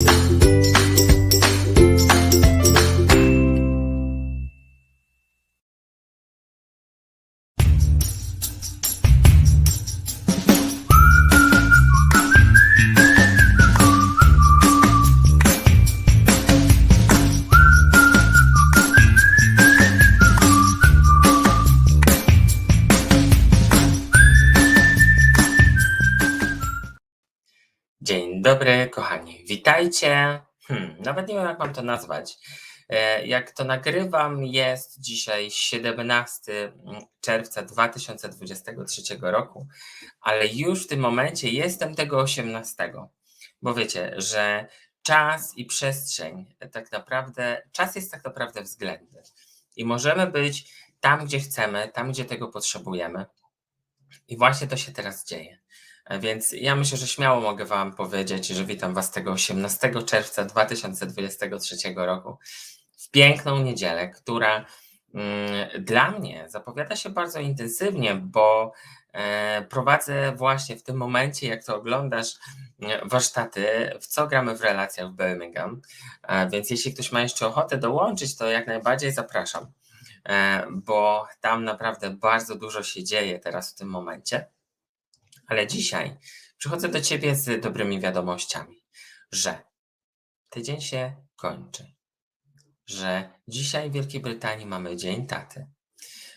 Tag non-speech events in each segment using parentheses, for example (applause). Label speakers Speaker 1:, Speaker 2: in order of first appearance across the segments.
Speaker 1: Thank you. Dobry, kochani. Witajcie. Hmm, nawet nie wiem, jak mam to nazwać. E, Jak to nagrywam, jest dzisiaj 17 czerwca 2023 roku, ale już w tym momencie jestem tego 18. Bo wiecie, że czas i przestrzeń tak naprawdę, czas jest tak naprawdę względny. I możemy być tam, gdzie chcemy, tam, gdzie tego potrzebujemy. I właśnie to się teraz dzieje. Więc ja myślę, że śmiało mogę Wam powiedzieć, że witam Was tego 18 czerwca 2023 roku w piękną niedzielę, która mm, dla mnie zapowiada się bardzo intensywnie, bo e, prowadzę właśnie w tym momencie, jak to oglądasz, e, warsztaty, w co gramy w relacjach w Birmingham. E, Więc jeśli ktoś ma jeszcze ochotę dołączyć, to jak najbardziej zapraszam, e, bo tam naprawdę bardzo dużo się dzieje teraz w tym momencie. Ale dzisiaj przychodzę do Ciebie z dobrymi wiadomościami, że tydzień się kończy, że dzisiaj w Wielkiej Brytanii mamy Dzień Taty.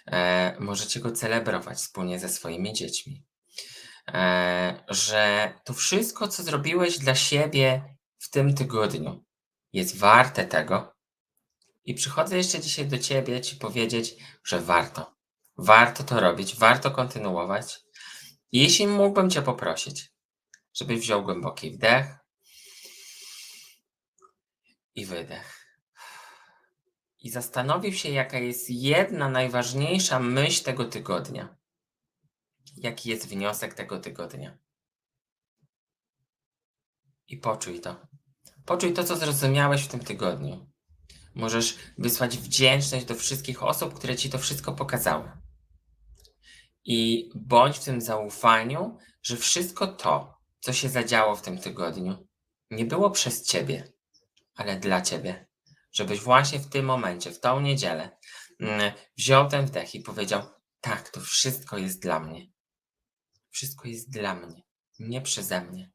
Speaker 1: E, możecie go celebrować wspólnie ze swoimi dziećmi. E, że to wszystko, co zrobiłeś dla siebie w tym tygodniu, jest warte tego. I przychodzę jeszcze dzisiaj do Ciebie Ci powiedzieć, że warto. Warto to robić, warto kontynuować. Jeśli mógłbym Cię poprosić, żebyś wziął głęboki wdech i wydech. I zastanowił się, jaka jest jedna najważniejsza myśl tego tygodnia. Jaki jest wniosek tego tygodnia. I poczuj to. Poczuj to, co zrozumiałeś w tym tygodniu. Możesz wysłać wdzięczność do wszystkich osób, które Ci to wszystko pokazały. I bądź w tym zaufaniu, że wszystko to, co się zadziało w tym tygodniu, nie było przez ciebie, ale dla ciebie. Żebyś właśnie w tym momencie, w tą niedzielę, mm, wziął ten wdech i powiedział: Tak, to wszystko jest dla mnie. Wszystko jest dla mnie, nie przeze mnie.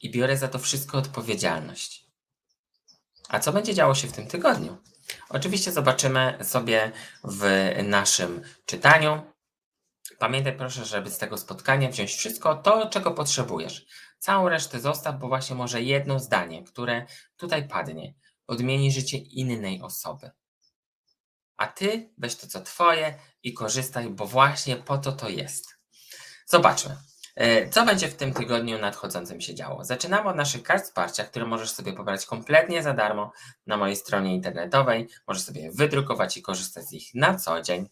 Speaker 1: I biorę za to wszystko odpowiedzialność. A co będzie działo się w tym tygodniu? Oczywiście zobaczymy sobie w naszym czytaniu. Pamiętaj proszę, żeby z tego spotkania wziąć wszystko to, czego potrzebujesz. Całą resztę zostaw, bo właśnie może jedno zdanie, które tutaj padnie, odmieni życie innej osoby. A ty weź to, co twoje i korzystaj, bo właśnie po to to jest. Zobaczmy. E, Co będzie w tym tygodniu nadchodzącym się działo? Zaczynamy od naszych kart wsparcia, które możesz sobie pobrać kompletnie za darmo na mojej stronie internetowej. Możesz sobie wydrukować i korzystać z nich na co dzień.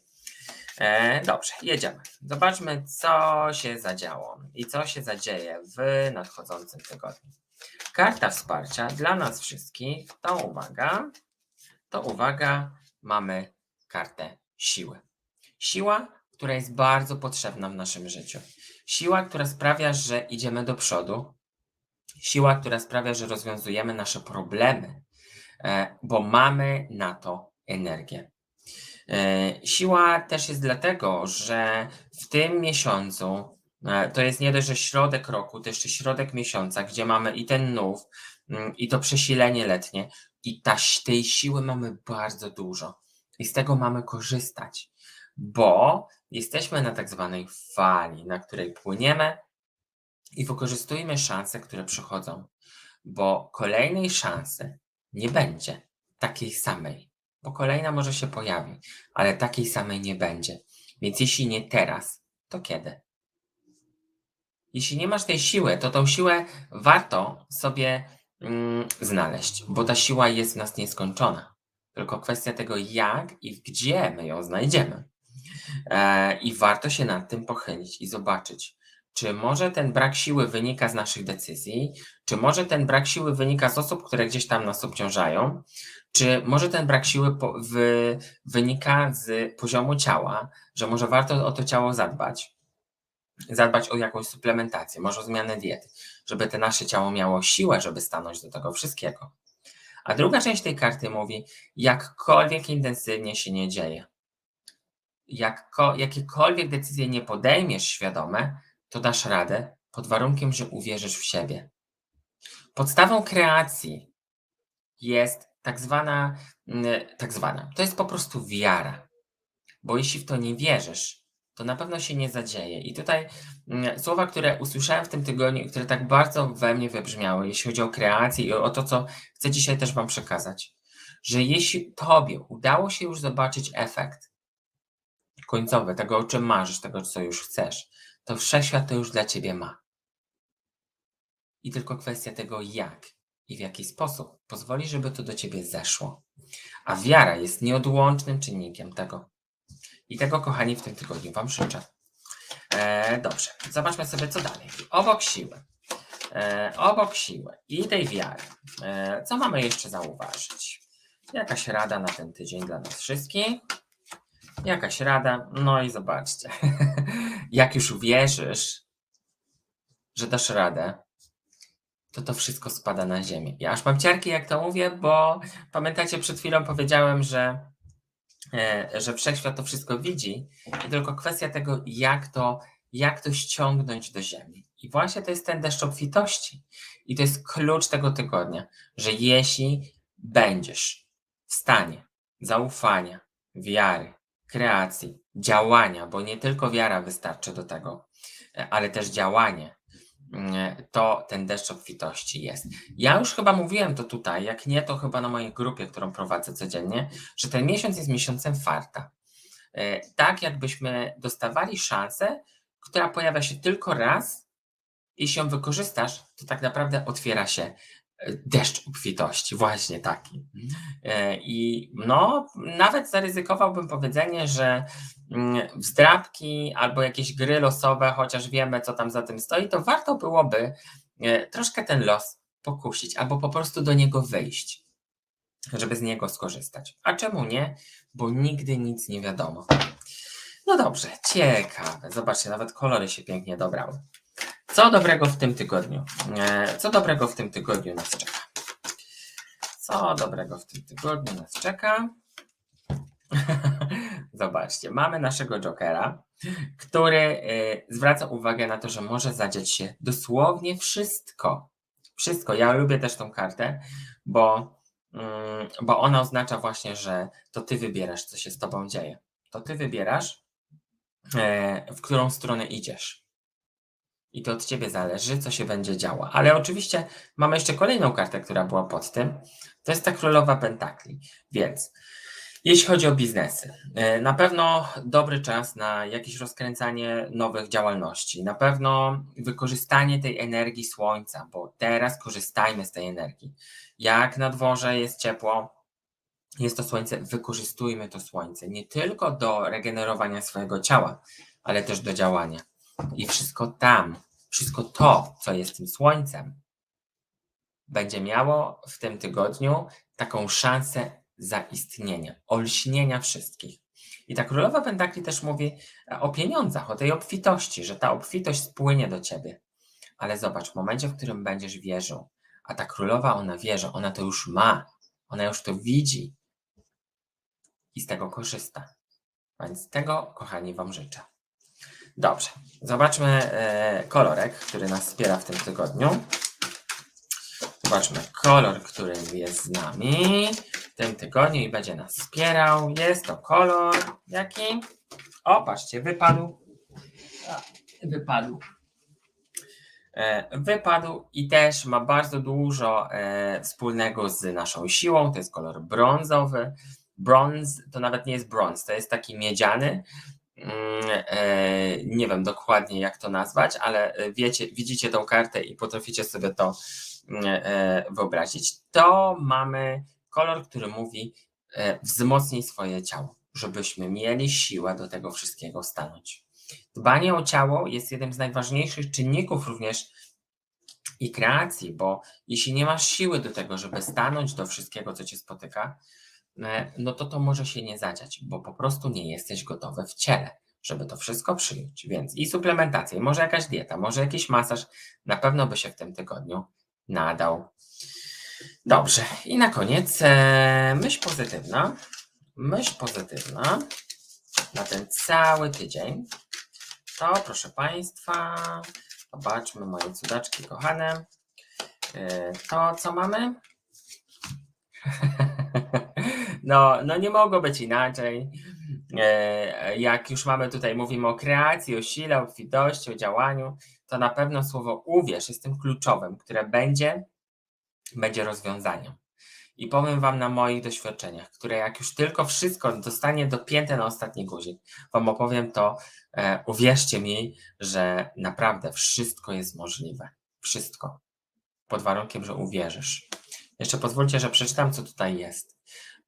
Speaker 1: E, dobrze, jedziemy. Zobaczmy, co się zadziało i co się zadzieje w nadchodzącym tygodniu. Karta wsparcia dla nas wszystkich to uwaga, to uwaga, mamy kartę siły. Siła, która jest bardzo potrzebna w naszym życiu. Siła, która sprawia, że idziemy do przodu. Siła, która sprawia, że rozwiązujemy nasze problemy, e, bo mamy na to energię. E, Siła też jest dlatego, że w tym miesiącu e, to jest nie dość, że środek roku, to jeszcze środek miesiąca, gdzie mamy i ten nów, mm, i to przesilenie letnie, i ta, tej siły mamy bardzo dużo. I z tego mamy korzystać, bo jesteśmy na tak zwanej fali, na której płyniemy i wykorzystujmy szanse, które przychodzą, bo kolejnej szansy nie będzie takiej samej, bo kolejna może się pojawi, ale takiej samej nie będzie. Więc jeśli nie teraz, to kiedy? Jeśli nie masz tej siły, to tą siłę warto sobie mm, znaleźć, bo ta siła jest w nas nieskończona. Tylko kwestia tego, jak i gdzie my ją znajdziemy. E, I warto się nad tym pochylić i zobaczyć, czy może ten brak siły wynika z naszych decyzji, czy może ten brak siły wynika z osób, które gdzieś tam nas obciążają, czy może ten brak siły po, wy, wynika z poziomu ciała, że może warto o to ciało zadbać. zadbać o jakąś suplementację, może o zmianę diety, żeby te nasze ciało miało siłę, żeby stanąć do tego wszystkiego. A druga część tej karty mówi, jakkolwiek intensywnie się nie dzieje, jakko, jakiekolwiek decyzje nie podejmiesz świadome, to dasz radę pod warunkiem, że uwierzysz w siebie. Podstawą kreacji jest tak zwana, mm, tak zwana, to jest po prostu wiara. Bo jeśli w to nie wierzysz, to na pewno się nie zadzieje. I tutaj mm, słowa, które usłyszałem w tym tygodniu, które tak bardzo we mnie wybrzmiały, jeśli chodzi o kreację i o to, co chcę dzisiaj też Wam przekazać, że jeśli Tobie udało się już zobaczyć efekt końcowy, tego, o czym marzysz, tego, co już chcesz, to wszechświat to już dla Ciebie ma. I tylko kwestia tego, jak i w jaki sposób pozwoli, żeby to do Ciebie zeszło. A wiara jest nieodłącznym czynnikiem tego. I tego, kochani, w tym tygodniu Wam życzę. E, dobrze, zobaczmy sobie, co dalej. Obok siły. E, obok siły i tej wiary. E, co mamy jeszcze zauważyć? Jakaś rada na ten tydzień dla nas wszystkich? Jakaś rada? No i zobaczcie. (laughs) Jak już wierzysz, że dasz radę, to to wszystko spada na ziemię. Ja aż mam ciarki, jak to mówię, bo pamiętacie, przed chwilą powiedziałem, że, e, że wszechświat to wszystko widzi i tylko kwestia tego, jak to, jak to ściągnąć do ziemi. I właśnie to jest ten deszcz obfitości. I to jest klucz tego tygodnia, że jeśli będziesz w stanie zaufania, wiary, kreacji, działania, bo nie tylko wiara wystarczy do tego, e, ale też działanie, mm, to ten deszcz obfitości jest. Ja już chyba mówiłem to tutaj, jak nie, to chyba na mojej grupie, którą prowadzę codziennie, że ten miesiąc jest miesiącem farta. E, Tak, jakbyśmy dostawali szansę, która pojawia się tylko raz, jeśli ją wykorzystasz, to tak naprawdę otwiera się e, deszcz obfitości, właśnie taki. E, I no, nawet zaryzykowałbym powiedzenie, że mm, wzdrabki albo jakieś gry losowe, chociaż wiemy, co tam za tym stoi, to warto byłoby e, troszkę ten los pokusić, albo po prostu do niego wejść, żeby z niego skorzystać. A czemu nie? Bo nigdy nic nie wiadomo. No dobrze, ciekawe. Zobaczcie, nawet kolory się pięknie dobrały. Co dobrego w tym tygodniu? E, Co dobrego w tym tygodniu nas czeka? Co dobrego w tym tygodniu nas czeka? (laughs) Zobaczcie, mamy naszego Jokera, który e, zwraca uwagę na to, że może zadziać się dosłownie wszystko. Wszystko. Ja lubię też tą kartę, bo, mm, bo ona oznacza właśnie, że to ty wybierasz, co się z tobą dzieje. To ty wybierasz, e, w którą stronę idziesz. I to od ciebie zależy, co się będzie działo. Ale oczywiście mamy jeszcze kolejną kartę, która była pod tym. To jest ta królowa pentakli. Więc jeśli chodzi o biznesy, e, na pewno dobry czas na jakieś rozkręcanie nowych działalności, na pewno wykorzystanie tej energii słońca, bo teraz korzystajmy z tej energii. Jak na dworze jest ciepło, jest to słońce, wykorzystujmy to słońce nie tylko do regenerowania swojego ciała, ale też do działania. I wszystko tam, wszystko to, co jest tym słońcem, będzie miało w tym tygodniu taką szansę zaistnienia, olśnienia wszystkich. I ta królowa pentakli też mówi o pieniądzach, o tej obfitości, że ta obfitość spłynie do ciebie. Ale zobacz, w momencie, w którym będziesz wierzył, a ta królowa, ona wierzy, ona to już ma, ona już to widzi i z tego korzysta. Więc tego, kochani, Wam życzę. Dobrze, zobaczmy e, kolorek, który nas wspiera w tym tygodniu. Zobaczmy kolor, który jest z nami w tym tygodniu i będzie nas wspierał. Jest to kolor jaki? O, patrzcie, wypadł. Wypadł. E, wypadł i też ma bardzo dużo e, wspólnego z naszą siłą. To jest kolor brązowy. Brąz to nawet nie jest brąz, to jest taki miedziany. Mm, e, Nie wiem dokładnie jak to nazwać, ale e, wiecie, widzicie tą kartę i potraficie sobie to mm, e, wyobrazić. To mamy kolor, który mówi wzmocnij swoje ciało, żebyśmy mieli siłę do tego wszystkiego stanąć. Dbanie o ciało jest jednym z najważniejszych czynników również i kreacji, bo jeśli nie masz siły do tego, żeby stanąć do wszystkiego, co cię spotyka, no to to może się nie zadziać, bo po prostu nie jesteś gotowy w ciele, żeby to wszystko przyjąć. Więc i suplementacja, i może jakaś dieta, może jakiś masaż na pewno by się w tym tygodniu nadał. Dobrze, i na koniec e, myśl pozytywna. Myśl pozytywna na ten cały tydzień. To proszę Państwa, zobaczmy moje cudaczki kochane. E, To co mamy? (laughs) No, no nie mogło być inaczej. E, Jak już mamy tutaj, mówimy o kreacji, o sile, o obfitości, o działaniu, to na pewno słowo uwierz jest tym kluczowym, które będzie, będzie rozwiązaniem. I powiem Wam na moich doświadczeniach, które jak już tylko wszystko dostanie dopięte na ostatni guzik, Wam opowiem to, e, uwierzcie mi, że naprawdę wszystko jest możliwe. Wszystko. Pod warunkiem, że uwierzysz. Jeszcze pozwólcie, że przeczytam, co tutaj jest.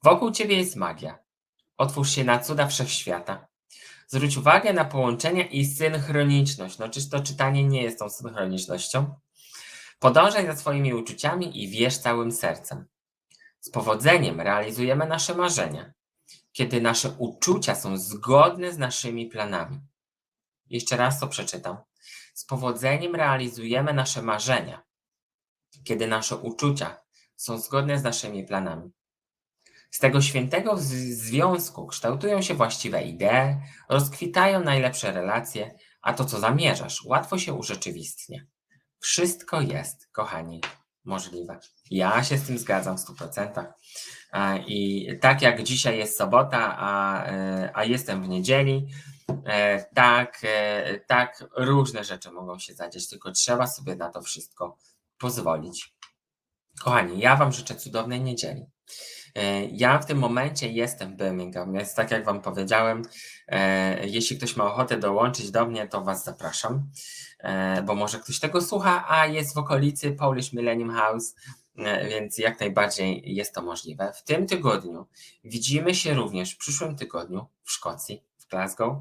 Speaker 1: Wokół Ciebie jest magia. Otwórz się na cuda wszechświata. Zwróć uwagę na połączenia i synchroniczność. No, czyż to czytanie nie jest tą synchronicznością? Podążaj za swoimi uczuciami i wierz całym sercem. Z powodzeniem realizujemy nasze marzenia, kiedy nasze uczucia są zgodne z naszymi planami. Jeszcze raz to przeczytam. Z powodzeniem realizujemy nasze marzenia, kiedy nasze uczucia są zgodne z naszymi planami. Z tego świętego związku kształtują się właściwe idee, rozkwitają najlepsze relacje, a to, co zamierzasz, łatwo się urzeczywistnia. Wszystko jest, kochani, możliwe. Ja się z tym zgadzam w 100%. A, I tak jak dzisiaj jest sobota, a, e, a jestem w niedzieli, e, tak, e, tak różne rzeczy mogą się zadziać, tylko trzeba sobie na to wszystko pozwolić. Kochani, ja Wam życzę cudownej niedzieli. E, Ja w tym momencie jestem w Birmingham, więc tak jak Wam powiedziałem, e, jeśli ktoś ma ochotę dołączyć do mnie, to Was zapraszam, e, bo może ktoś tego słucha, a jest w okolicy Polish Millennium House, więc jak najbardziej jest to możliwe. W tym tygodniu widzimy się również w przyszłym tygodniu w Szkocji, Glasgow,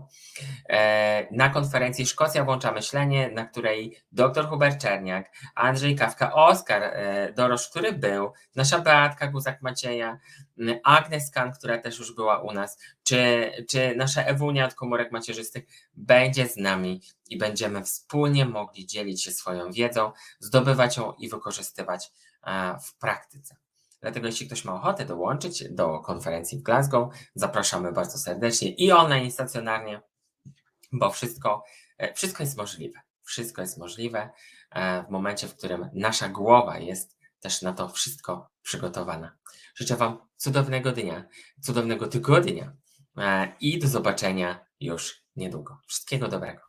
Speaker 1: e, na konferencji Szkocja Włącza Myślenie, na której dr Hubert Czerniak, Andrzej Kawka, Oskar e, Dorosz, który był, nasza Beatka Guzak-Macieja, m, Agnes Kan, która też już była u nas, czy, czy nasza Ewunia od komórek macierzystych będzie z nami i będziemy wspólnie mogli dzielić się swoją wiedzą, zdobywać ją i wykorzystywać e, w praktyce. Dlatego jeśli ktoś ma ochotę dołączyć do konferencji w Glasgow, zapraszamy bardzo serdecznie i online, i stacjonarnie, bo wszystko, e, wszystko jest możliwe. Wszystko jest możliwe e, w momencie, w którym nasza głowa jest też na to wszystko przygotowana. Życzę Wam cudownego dnia, cudownego tygodnia e, i do zobaczenia już niedługo. Wszystkiego dobrego.